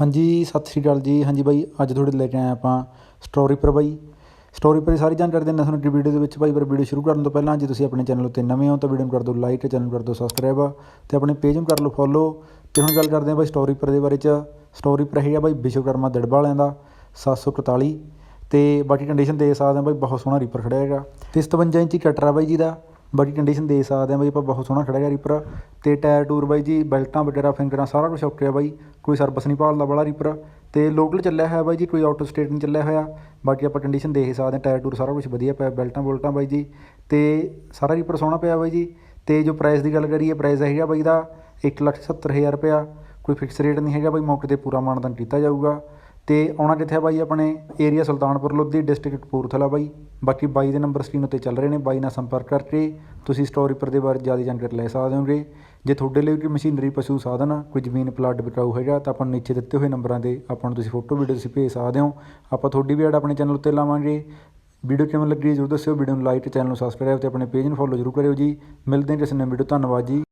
ਹਾਂਜੀ, ਸਤਿ ਸ਼੍ਰੀ ਅਕਾਲ ਜੀ। ਹਾਂਜੀ ਬਾਈ, ਅੱਜ ਤੁਹਾਡੇ ਲੈ ਕੇ ਆਏ ਆਪਾਂ ਸਟੋਰੀ ਪਰ ਬਾਈ। ਸਟੋਰੀ ਪਰ ਸਾਰੀ ਜਾਣਕਾਰੀ ਦਿੰਦਾ ਤੁਹਾਨੂੰ ਕਿ ਵੀਡੀਓ ਦੇ ਵਿੱਚ। ਬਾਈ, ਪਰ ਵੀਡੀਓ ਸ਼ੁਰੂ ਕਰਨ ਤੋਂ ਪਹਿਲਾਂ, ਜੇ ਤੁਸੀਂ ਆਪਣੇ ਚੈਨਲ ਉੱਤੇ ਨਵੇਂ ਹੋ, ਤਾਂ ਵੀਡੀਓ ਨੂੰ ਕਰ ਦਿਓ ਲਾਈਕ ਚੈਨਲ ਨੂੰ ਕਰ ਦਿਓ ਸਬਸਕ੍ਰਾਈਬ ਤੇ ਆਪਣੇ ਪੇਜ ਨੂੰ ਕਰ ਲਓ ਫੋਲੋ ਤੇ ਹੁਣ ਗੱਲ ਕਰਦੇ ਹਾਂ ਬਾਈ ਸਟੋਰੀ ਪਰ ਦੇ ਬਾਰੇ ਚ। ਸਟੋਰੀ ਪਰ ਹੈਗਾ ਬਾਈ ਵਿਸ਼ਵਕਰਮਾ ਦੜਬਾ ਵਾਲਿਆਂ ਦਾ 741 ਤੇ ਬਾਕੀ ਕੰਡੀਸ਼ਨ ਦੇ ਸਕਦੇ ਹਾਂ ਬਾਈ ਬਹੁਤ ਸੋਹਣਾ ਰੀਪਰ ਖੜਿਆ ਹੈਗਾ। ਤੇ 57 ਇੰਚੀ ਕਟਰਾ ਬਾਈ ਜੀ ਦਾ। ਬਾਕੀ ਕੰਡੀਸ਼ਨ ਦੇ ਸਕਦੇ ਹਾਂ ਬਾਈ ਆਪਾਂ ਬਹੁਤ ਸੋਹਣਾ ਖੜਾ ਹੈਗਾ ਰੀਪਰ ਤੇ ਟਾਇਰ ਟੂਰ ਬਾਈ ਜੀ, ਬੈਲਟਾਂ ਵਗੈਰਾ, ਫਿੰਗਰਾਂ ਸਾਰਾ ਕੁਝ ਓਕੇ ਆ ਬਾਈ। ਕੋਈ ਸਰਵਿਸ ਨਹੀਂ ਭਾਲਦਾ ਬੜਾ ਰੀਪਰ। ਤੇ ਲੋਕਲ ਚੱਲਿਆ ਹੋਇਆ ਬਾਈ ਜੀ, ਕੋਈ ਆਊਟ ਸਟੇਟ ਨਹੀਂ ਚੱਲਿਆ ਹੋਇਆ। ਬਾਕੀ ਆਪਾਂ ਕੰਡੀਸ਼ਨ ਦੇਖ ਹੀ ਸਕਦੇ ਹਾਂ ਟਾਇਰ ਟੂਰ ਸਾਰਾ ਕੁਝ ਵਧੀਆ ਪਿਆ, ਬੈਲਟਾਂ ਬੁਲਟਾਂ ਬਾਈ ਜੀ। ਤੇ ਸਾਰਾ ਰੀਪਰ ਸੋਹਣਾ ਪਿਆ ਬਾਈ ਜੀ। ਤੇ ਜੋ ਪ੍ਰਾਈਸ ਦੀ ਗੱਲ ਕਰੀਏ ਪ੍ਰਾਈਸ ਹੈਗਾ ਬਾਈ ਦਾ 170000 ਰੁਪਇਆ। ਕੋਈ ਫਿਕਸ ਰੇਟ ਨਹੀਂ ਹੈਗਾ ਬਾਈ, ਮੌਕੇ ਤੇ ਪੂਰਾ ਮਾਨਦਾਨ ਕੀਤਾ ਜਾਊਗਾ। ਤੇ ਆਉਣਾ ਕਿੱਥੇ ਆ ਬਾਈ ਆਪਣੇ ਏਰੀਆ ਸੁਲਤਾਨਪੁਰ ਲੋਧੀ ਡਿਸਟ੍ਰਿਕਟ ਕਪੂਰਥਲਾ ਬਾਈ। ਬਾਕੀ ਬਾਈ ਦੇ ਨੰਬਰ ਸਕਰੀਨ ਉੱਤੇ ਚੱਲ ਰਹੇ ਨੇ, ਬਾਈ ਨਾਲ ਸੰਪਰਕ ਕਰਕੇ ਤੁਸੀਂ ਸਟੋਰੀ ਪਰ ਦੇ ਬਾਰੇ ਜ਼ਿਆਦਾ ਜਾਣਕਾਰੀ ਲੈ ਸਕਦੇ ਹੋਗੇ। ਜੇ ਤੁਹਾਡੇ ਲਈ ਕੋਈ ਮਸ਼ੀਨਰੀ, ਪਸ਼ੂ ਸਾਧਨ ਆ ਕੋਈ ਜ਼ਮੀਨ ਪਲਾਟ ਵਿਕਾਊ ਹੈਗਾ, ਤਾਂ ਆਪਾਂ ਨੂੰ ਨੀਚੇ ਦਿੱਤੇ ਹੋਏ ਨੰਬਰਾਂ ਤੇ ਆਪਾਂ ਨੂੰ ਤੁਸੀਂ ਫੋਟੋ, ਵੀਡੀਓ ਤੁਸੀਂ ਭੇਜ ਸਕਦੇ ਹੋ। ਆਪਾਂ ਤੁਹਾਡੀ ਵੀ ਐਡ ਆਪਣੇ ਚੈਨਲ ਉੱਤੇ ਲਾਵਾਂਗੇ। ਵੀਡੀਓ ਕਿਵੇਂ ਲੱਗੀ ਜਰੂਰ ਦੱਸਿਓ। ਵੀਡੀਓ ਨੂੰ ਲਾਈਕ ਤੇ ਚੈਨਲ ਨੂੰ ਸਬਸਕ੍ਰਾਈਬ ਤੇ ਆਪਣੇ ਪੇਜ ਨੂੰ ਫੋਲੋ ਜਰੂਰ ਕਰਿਓ ਜੀ। ਮਿਲਦੇ ਹਾਂ ਕਿਸੇ ਨਵੀਂ ਵੀਡੀਓ ਧੰਨਵਾਦ ਜੀ।